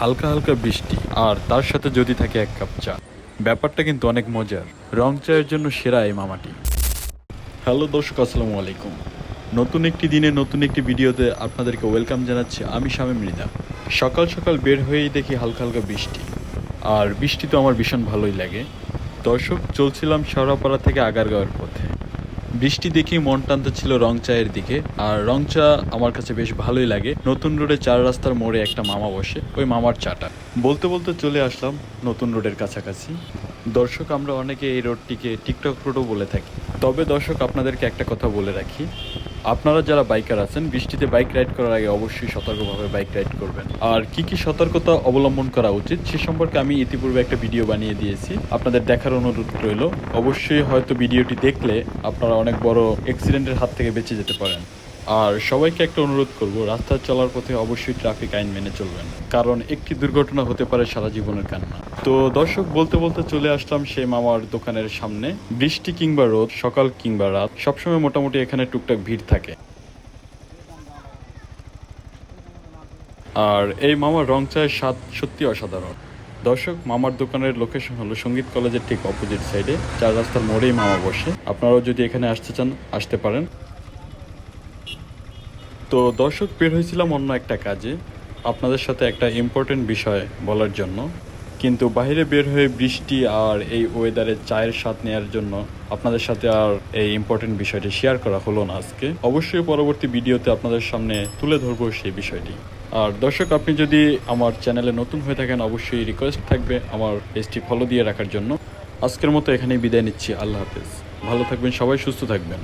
হালকা হালকা বৃষ্টি আর তার সাথে যদি থাকে এক কাপ চা। ব্যাপারটা কিন্তু অনেক মজার। রং চায়ের জন্য সেরা এই মামাটি। হ্যালো দর্শক, আসসালামু আলাইকুম। নতুন একটি দিনে নতুন একটি ভিডিওতে আপনাদেরকে ওয়েলকাম জানাচ্ছি আমি শামীম মৃদা সকাল সকাল বের হয়েই দেখি হালকা হালকা বৃষ্টি। আর বৃষ্টি তো আমার ভীষণ ভালোই লাগে। দর্শক, চলছিলাম শেওড়াপাড়া থেকে আগারগাঁওয়ের পথে। বৃষ্টি দেখেই মন টানতে ছিল রং চায়ের দিকে, আর রং চা আমার কাছে বেশ ভালোই লাগে। নতুন রোডে চার রাস্তার মোড়ে একটা মামা বসে, ওই মামার চাটা। বলতে বলতে চলে আসলাম নতুন রোডের কাছাকাছি। দর্শক, আমরা অনেকে এই রোডটিকে টিকটক রোডও বলে থাকি। তবে দর্শক, আপনাদেরকে একটা কথা বলে রাখি। আপনারা যারা বাইকার আছেন, বৃষ্টিতে বাইক রাইড করার আগে অবশ্যই সতর্কভাবে বাইক রাইড করবেন। আর কি কি সতর্কতা অবলম্বন করা উচিত, সে সম্পর্কে আমি ইতিপূর্বে একটা ভিডিও বানিয়ে দিয়েছি। আপনাদের দেখার অনুরোধ রইল। অবশ্যই হয়তো ভিডিওটি দেখলে আপনারা অনেক বড় অ্যাক্সিডেন্টের হাত থেকে বেঁচে যেতে পারেন। আর সবাইকে একটা অনুরোধ করব, রাস্তা চলার পথে অবশ্যই ট্রাফিক আইন মেনে চলবেন, কারণ একটি দুর্ঘটনা হতে পারে সারা জীবনের কান্না। তো দর্শক, বলতে বলতে চলে আসলাম সেই মামার দোকানের সামনে। বৃষ্টি কিংবা রোদ, সকাল কিংবা রাত, সবসময় মোটামুটি এখানে টুকটাক ভিড় থাকে। আর এই মামার রং চায়ের স্বাদ সত্যি অসাধারণ। দর্শক, মামার দোকানের লোকেশন হলো সংগীত কলেজের ঠিক অপোজিট সাইডে। চার রাস্তার মোড়েই মামা বসে। আপনারাও যদি এখানে আসতে চান, আসতে পারেন। তো দর্শক, বের হয়েছিলাম অন্য একটা কাজে, আপনাদের সাথে একটা ইম্পর্টেন্ট বিষয় বলার জন্য। কিন্তু বাইরে বের হয়ে বৃষ্টি আর এই ওয়েদারে চায়ের স্বাদ নেওয়ার জন্য আপনাদের সাথে আর এই ইম্পর্টেন্ট বিষয়টি শেয়ার করা হলো না আজকে। অবশ্যই পরবর্তী ভিডিওতে আপনাদের সামনে তুলে ধরবো সেই বিষয়টি। আর দর্শক, আপনি যদি আমার চ্যানেলে নতুন হয়ে থাকেন, অবশ্যই রিকোয়েস্ট থাকবে আমার পেজটি ফলো দিয়ে রাখার জন্য। আজকের মতো এখানেই বিদায় নিচ্ছি। আল্লাহ হাফেজ। ভালো থাকবেন সবাই, সুস্থ থাকবেন।